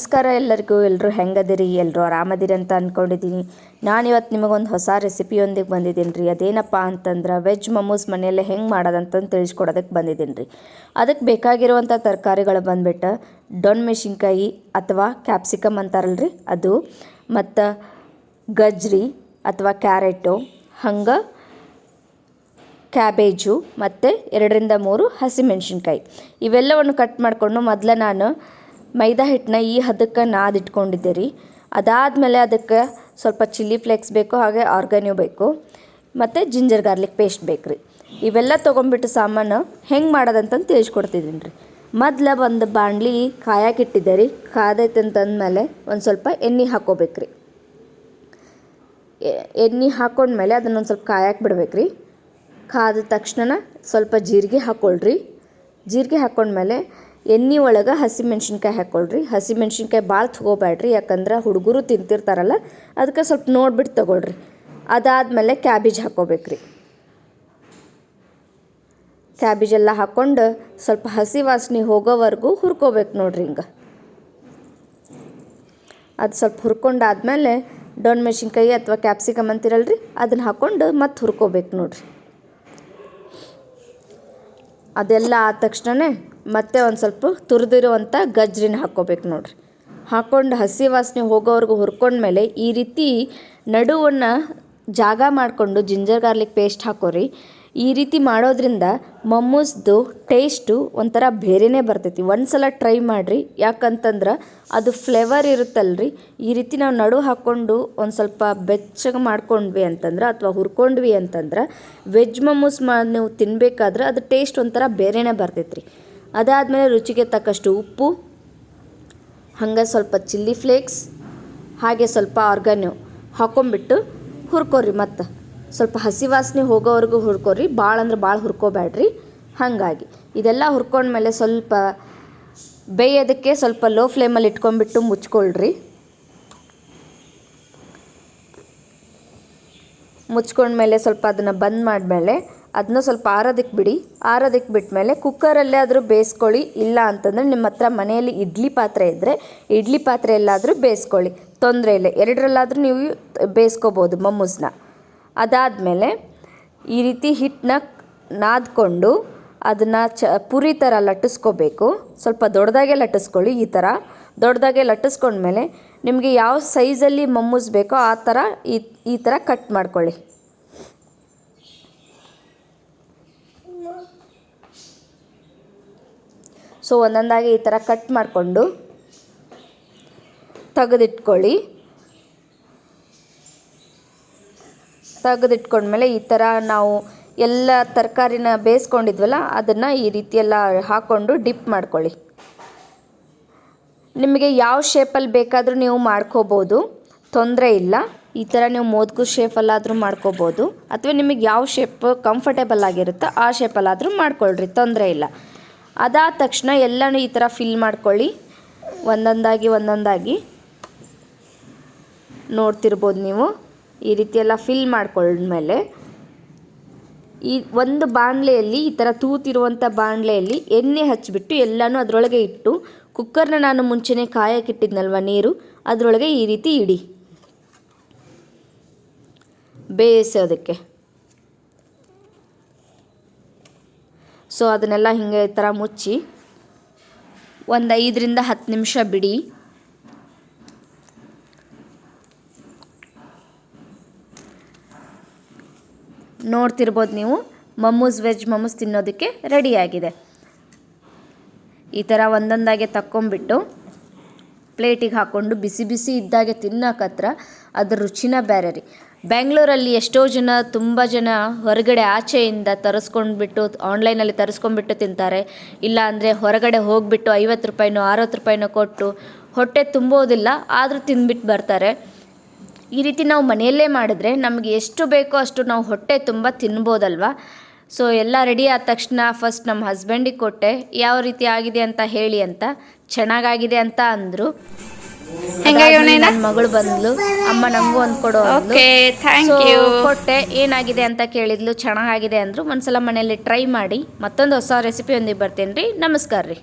ನಮಸ್ಕಾರ ಎಲ್ಲರಿಗೂ ಎಲ್ಲರೂ ಹೆಂಗದಿರಿ ಎಲ್ಲರೂ ಆರಾಮದಿರಿ ಅಂತ ಅಂದ್ಕೊಂಡಿದ್ದೀನಿ ನಾನಿವತ್ತು ನಿಮಗೊಂದು ಹೊಸ ರೆಸಿಪಿಯೊಂದಿಗೆ ಬಂದಿದ್ದೀನಿ ರೀ ಅದೇನಪ್ಪ ಅಂತಂದ್ರೆ ವೆಜ್ ಮೊಮೋಸ್ ಮನೆಯಲ್ಲೇ ಹೆಂಗೆ ಮಾಡೋದಂತಂದು ತಿಳಿಸ್ಕೊಡೋದಕ್ಕೆ ಬಂದಿದ್ದೀನಿ ರೀ ಅದಕ್ಕೆ ಬೇಕಾಗಿರುವಂಥ ತರಕಾರಿಗಳು ಬಂದುಬಿಟ್ಟು ಡೊಣ್ ಮೆಣಸಿನ್ಕಾಯಿ ಅಥವಾ ಕ್ಯಾಪ್ಸಿಕಮ್ ಅಂತಾರಲ್ರಿ ಅದು, ಮತ್ತು ಗಜ್ರಿ ಅಥವಾ ಕ್ಯಾರೆಟು, ಹಂಗೆ ಕ್ಯಾಬೇಜು, ಮತ್ತು ಎರಡರಿಂದ ಮೂರು ಹಸಿಮೆಣ್ಸಿನ್ಕಾಯಿ. ಇವೆಲ್ಲವನ್ನು ಕಟ್ ಮಾಡಿಕೊಂಡು ಮೊದಲು ನಾನು ಮೈದಾ ಹಿಟ್ಟನ್ನ ಈ ಹದಕ್ಕೆ ನಾದಿಟ್ಕೊಂಡಿದ್ದೆ ರೀ ಅದಾದಮೇಲೆ ಅದಕ್ಕೆ ಸ್ವಲ್ಪ ಚಿಲ್ಲಿ ಫ್ಲೇಕ್ಸ್ ಬೇಕು, ಹಾಗೆ ಆರ್ಗಾನ್ಯೂ ಬೇಕು, ಮತ್ತು ಜಿಂಜರ್ ಗಾರ್ಲಿಕ್ ಪೇಸ್ಟ್ ಬೇಕು ರೀ ಇವೆಲ್ಲ ತೊಗೊಂಬಿಟ್ಟು ಸಾಮಾನು ಹೆಂಗೆ ಮಾಡೋದಂತಂದು ತಿಳಿಸ್ಕೊಡ್ತಿದ್ದೀನಿ ರೀ ಮೊದ್ಲು ಒಂದು ಬಾಣಲಿ ಕಾಯಕ್ಕೆ ಇಟ್ಟಿದ್ದೆ ರೀ ಕಾದೈತೆ ಅಂತಂದಮೇಲೆ ಒಂದು ಸ್ವಲ್ಪ ಎಣ್ಣೆ ಹಾಕೋಬೇಕು ರೀ ಎಣ್ಣೆ ಹಾಕೊಂಡ್ಮೇಲೆ ಅದನ್ನೊಂದು ಸ್ವಲ್ಪ ಕಾಯಕ್ಕೆ ಬಿಡ್ಬೇಕು ರೀ ಕಾದ ತಕ್ಷಣ ಸ್ವಲ್ಪ ಜೀರಿಗೆ ಹಾಕ್ಕೊಳ್ರಿ ಜೀರಿಗೆ ಹಾಕ್ಕೊಂಡ್ಮೇಲೆ ಎಣ್ಣೆ ಒಳಗೆ ಹಸಿಮೆಣ್ಸಿನ್ಕಾಯಿ ಹಾಕ್ಕೊಳ್ರಿ ಹಸಿಮೆಣ್ಸಿನ್ಕಾಯಿ ಭಾಳ ತೊಗೋಬೇಡ್ರಿ, ಯಾಕಂದ್ರೆ ಹುಡುಗರು ತಿಂತಿರ್ತಾರಲ್ಲ, ಅದಕ್ಕೆ ಸ್ವಲ್ಪ ನೋಡ್ಬಿಟ್ಟು ತೊಗೊಳ್ರಿ. ಅದಾದಮೇಲೆ ಕ್ಯಾಬೇಜ್ ಹಾಕ್ಕೋಬೇಕ್ರಿ ಕ್ಯಾಬೇಜ್ ಎಲ್ಲ ಹಾಕ್ಕೊಂಡು ಸ್ವಲ್ಪ ಹಸಿ ವಾಸನೆ ಹೋಗೋವರೆಗೂ ಹುರ್ಕೋಬೇಕು ನೋಡ್ರಿ ಹಿಂಗೆ. ಅದು ಸ್ವಲ್ಪ ಹುರ್ಕೊಂಡಾದ್ಮೇಲೆ ಡೊಣ್ ಮೆಣಸಿನ್ಕಾಯಿ ಅಥವಾ ಕ್ಯಾಪ್ಸಿಕಮ್ ಅಂತಿರಲ್ರಿ, ಅದನ್ನ ಹಾಕ್ಕೊಂಡು ಮತ್ತೆ ಹುರ್ಕೋಬೇಕು ನೋಡ್ರಿ. ಅದೆಲ್ಲ ಆದ ತಕ್ಷಣ ಮತ್ತೆ ಒಂದು ಸ್ವಲ್ಪ ತುರಿದಿರುವಂಥ ಗಜ್ರಿನ ಹಾಕ್ಕೋಬೇಕು ನೋಡ್ರಿ. ಹಾಕ್ಕೊಂಡು ಹಸಿ ವಾಸನೆ ಹೋಗೋವರೆಗೂ ಹುರ್ಕೊಂಡ್ಮೇಲೆ ಈ ರೀತಿ ನಡುವನ್ನು ಜಾಗ ಮಾಡಿಕೊಂಡು ಜಿಂಜರ್ ಗಾರ್ಲಿಕ್ ಪೇಸ್ಟ್ ಹಾಕೋರಿ. ಈ ರೀತಿ ಮಾಡೋದ್ರಿಂದ ಮಮ್ಮೂಸ್ದು ಟೇಸ್ಟು ಒಂಥರ ಬೇರೆನೇ ಬರ್ತೈತಿ. ಒಂದು ಸಲ ಟ್ರೈ ಮಾಡಿರಿ. ಯಾಕಂತಂದ್ರೆ ಅದು ಫ್ಲೇವರ್ ಇರುತ್ತಲ್ರಿ. ಈ ರೀತಿ ನಾವು ನಡು ಹಾಕ್ಕೊಂಡು ಒಂದು ಸ್ವಲ್ಪ ಬೆಚ್ಚಗೆ ಮಾಡ್ಕೊಂಡ್ವಿ ಅಂತಂದ್ರೆ ಅಥವಾ ಹುರ್ಕೊಂಡ್ವಿ ಅಂತಂದ್ರೆ ವೆಜ್ ಮಮ್ಮೂಸ್ ಮಾ ನೀವು ತಿನ್ನಬೇಕಾದ್ರೆ ಅದು ಟೇಸ್ಟ್ ಒಂಥರ ಬೇರೆನೇ ಬರ್ತೈತೆ ರೀ ಅದಾದಮೇಲೆ ರುಚಿಗೆ ತಕ್ಕಷ್ಟು ಉಪ್ಪು, ಹಾಗೆ ಸ್ವಲ್ಪ ಚಿಲ್ಲಿ ಫ್ಲೇಕ್ಸ್, ಹಾಗೆ ಸ್ವಲ್ಪ ಆರ್ಗಾನ್ಯೂ ಹಾಕ್ಕೊಂಬಿಟ್ಟು ಹುರ್ಕೊರಿ ಮತ್ತು. ಸ್ವಲ್ಪ ಹಸಿ ವಾಸನೆ ಹೋಗೋವರೆಗೂ ಹುರ್ಕೋರಿ. ಭಾಳ ಅಂದ್ರೆ ಭಾಳ ಹುರ್ಕೋಬೇಡ್ರಿ ಹಾಗಾಗಿ ಇದೆಲ್ಲ ಹುರ್ಕೊಂಡ್ಮೇಲೆ ಸ್ವಲ್ಪ ಬೇಯೋದಕ್ಕೆ ಸ್ವಲ್ಪ ಲೋ ಫ್ಲೇಮಲ್ಲಿ ಇಟ್ಕೊಂಡ್ಬಿಟ್ಟು ಮುಚ್ಕೊಳ್ರಿ. ಮುಚ್ಕೊಂಡ್ಮೇಲೆ ಸ್ವಲ್ಪ ಅದನ್ನು ಬಂದ್ ಮಾಡಿದ್ಮೇಲೆ ಅದನ್ನ ಸ್ವಲ್ಪ ಆರೋದಕ್ಕೆ ಬಿಡಿ. ಆರೋದಕ್ಕೆ ಬಿಟ್ಮೇಲೆ ಕುಕ್ಕರಲ್ಲೇ ಆದರೂ ಬೇಯಿಸ್ಕೊಳ್ಳಿ. ಇಲ್ಲ ಅಂತಂದರೆ ನಿಮ್ಮ ಹತ್ರ ಮನೆಯಲ್ಲಿ ಇಡ್ಲಿ ಪಾತ್ರೆ ಇದ್ದರೆ ಇಡ್ಲಿ ಪಾತ್ರೆಯಲ್ಲಾದರೂ ಬೇಯಿಸ್ಕೊಳ್ಳಿ. ತೊಂದರೆ ಇಲ್ಲ. ಎರಡರಲ್ಲಾದರೂ ನೀವು ಬೇಯಿಸ್ಕೋಬೋದು ಮಮ್ಮೂಸ್ನ. ಅದಾದಮೇಲೆ ಈ ರೀತಿ ಹಿಟ್ಟನ್ನ ನಾದಿಕೊಂಡು ಅದನ್ನು ಚ ಪುರಿ ಥರ ಲಟ್ಟಿಸ್ಕೋಬೇಕು. ಸ್ವಲ್ಪ ದೊಡ್ಡದಾಗೆ ಲಟ್ಟಿಸ್ಕೊಳ್ಳಿ ಈ ಥರ. ದೊಡ್ಡದಾಗೆ ಲಟ್ಟಿಸ್ಕೊಂಡ್ಮೇಲೆ ನಿಮಗೆ ಯಾವ ಸೈಜಲ್ಲಿ ಮಮ್ಮೂಸ್ ಬೇಕೋ ಆ ಥರ ಈ ಈ ಥರ ಕಟ್ ಮಾಡ್ಕೊಳ್ಳಿ. ಸೊ ಒಂದೊಂದಾಗಿ ಈ ಥರ ಕಟ್ ಮಾಡಿಕೊಂಡು ತೆಗೆದಿಟ್ಕೊಳ್ಳಿ. ತೆಗೆದಿಟ್ಕೊಂಡ್ಮೇಲೆ ಈ ಥರ ನಾವು ಎಲ್ಲ ತರಕಾರಿನ ಬೇಯಿಸ್ಕೊಂಡಿದ್ವಲ್ಲ, ಅದನ್ನು ಈ ರೀತಿಯೆಲ್ಲ ಹಾಕ್ಕೊಂಡು ಡಿಪ್ ಮಾಡ್ಕೊಳ್ಳಿ. ನಿಮಗೆ ಯಾವ ಶೇಪಲ್ಲಿ ಬೇಕಾದರೂ ನೀವು ಮಾಡ್ಕೋಬೋದು, ತೊಂದರೆ ಇಲ್ಲ. ಈ ಥರ ನೀವು ಮೋದಕು ಶೇಪಲ್ಲಾದರೂ ಮಾಡ್ಕೋಬೋದು. ಅಥವಾ ನಿಮಗೆ ಯಾವ ಶೇಪ್ ಕಂಫರ್ಟೇಬಲ್ ಆಗಿರುತ್ತೋ ಆ ಶೇಪಲ್ಲಾದರೂ ಮಾಡ್ಕೊಳ್ರಿ, ತೊಂದರೆ ಇಲ್ಲ. ಅದಾದ ತಕ್ಷಣ ಎಲ್ಲನೂ ಈ ಥರ ಫಿಲ್ ಮಾಡ್ಕೊಳ್ಳಿ. ಒಂದೊಂದಾಗಿ ಒಂದೊಂದಾಗಿ. ನೋಡ್ತಿರ್ಬೋದು ನೀವು. ಈ ರೀತಿ ಎಲ್ಲ ಫಿಲ್ ಮಾಡ್ಕೊಂಡ್ಮೇಲೆ ಈ ಒಂದು ಬಾಣಲೆಯಲ್ಲಿ ಈ ಥರ ತೂತಿರುವಂಥ ಬಾಣಲೆಯಲ್ಲಿ ಎಣ್ಣೆ ಹಚ್ಚಿಬಿಟ್ಟು ಎಲ್ಲನೂ ಅದರೊಳಗೆ ಇಟ್ಟು ಕುಕ್ಕರ್ನ ನಾನು ಮುಂಚೆನೇ ಕಾಯಕ್ಕಿಟ್ಟಿದ್ನಲ್ವ ನೀರು, ಅದರೊಳಗೆ ಈ ರೀತಿ ಇಡಿ. ಬೇಯಿಸೋದಕ್ಕೆ ಸೊ ಅದನ್ನೆಲ್ಲ ಹಿಂಗೆ ಈ ಥರ ಮುಚ್ಚಿ ಒಂದು ಐದರಿಂದ ಹತ್ತು ನಿಮಿಷ ಬಿಡಿ. ನೋಡ್ತಿರ್ಬೋದು ನೀವು. ಮಮ್ಮೂಸ್ ವೆಜ್, ಮಮ್ಮೂಸ್ ತಿನ್ನೋದಕ್ಕೆ ರೆಡಿಯಾಗಿದೆ. ಈ ಥರ ಒಂದೊಂದಾಗೆ ತಕ್ಕೊಂಬಿಟ್ಟು ಪ್ಲೇಟಿಗೆ ಹಾಕ್ಕೊಂಡು ಬಿಸಿ ಬಿಸಿ ಇದ್ದಾಗೆ ತಿನ್ನೋಕತ್ರ ಅದ್ರ ರುಚಿನ ಬೇರೆ ರೀ. ಬೆಂಗಳೂರಲ್ಲಿ ಎಷ್ಟೋ ಜನ, ತುಂಬ ಜನ ಹೊರಗಡೆ ಆಚೆಯಿಂದ ತರಿಸ್ಕೊಂಡ್ಬಿಟ್ಟು, ಆನ್ಲೈನಲ್ಲಿ ತರಿಸ್ಕೊಂಡ್ಬಿಟ್ಟು ತಿಂತಾರೆ. ಇಲ್ಲ ಅಂದರೆ ಹೊರಗಡೆ ಹೋಗಿಬಿಟ್ಟು ಐವತ್ತು ರೂಪಾಯಿನೋ, ಅರವತ್ತು ರೂಪಾಯಿನೋ ಕೊಟ್ಟು ಹೊಟ್ಟೆ ತುಂಬೋದಿಲ್ಲ, ಆದರೂ ತಿಂದ್ಬಿಟ್ಟು ಬರ್ತಾರೆ. ಈ ರೀತಿ ನಾವು ಮನೆಯಲ್ಲೇ ಮಾಡಿದ್ರೆ ನಮಗೆ ಎಷ್ಟು ಬೇಕೋ ಅಷ್ಟು ನಾವು ಹೊಟ್ಟೆ ತುಂಬ ತಿನ್ಬೋದಲ್ವ? ಸೊ ಎಲ್ಲ ರೆಡಿ ಆದ ತಕ್ಷಣ ಫಸ್ಟ್ ನಮ್ಮ ಹಸ್ಬೆಂಡಿಗೆ ಕೊಟ್ಟೆ ಯಾವ ರೀತಿ ಆಗಿದೆ ಅಂತ ಹೇಳಿ ಅಂತ ಚೆನ್ನಾಗಾಗಿದೆ ಅಂತ ಅಂದರು. ನನ್ನ ಮಗಳು ಬಂದ್ಲು ಅಮ್ಮ ನಮಗೂ ಒಂದು ಕೊಡು ಕೊಟ್ಟೆ ಏನಾಗಿದೆ ಅಂತ ಕೇಳಿದ್ಲು ಚೆನ್ನಾಗಿದೆ ಅಂದರು. ಒಂದ್ಸಲ ಮನೆಯಲ್ಲಿ ಟ್ರೈ ಮಾಡಿ ಮತ್ತೊಂದು ಹೊಸ ರೆಸಿಪಿ ಒಂದಿಗೆ ಬರ್ತೇನೆ ರೀ ನಮಸ್ಕಾರ ರೀ.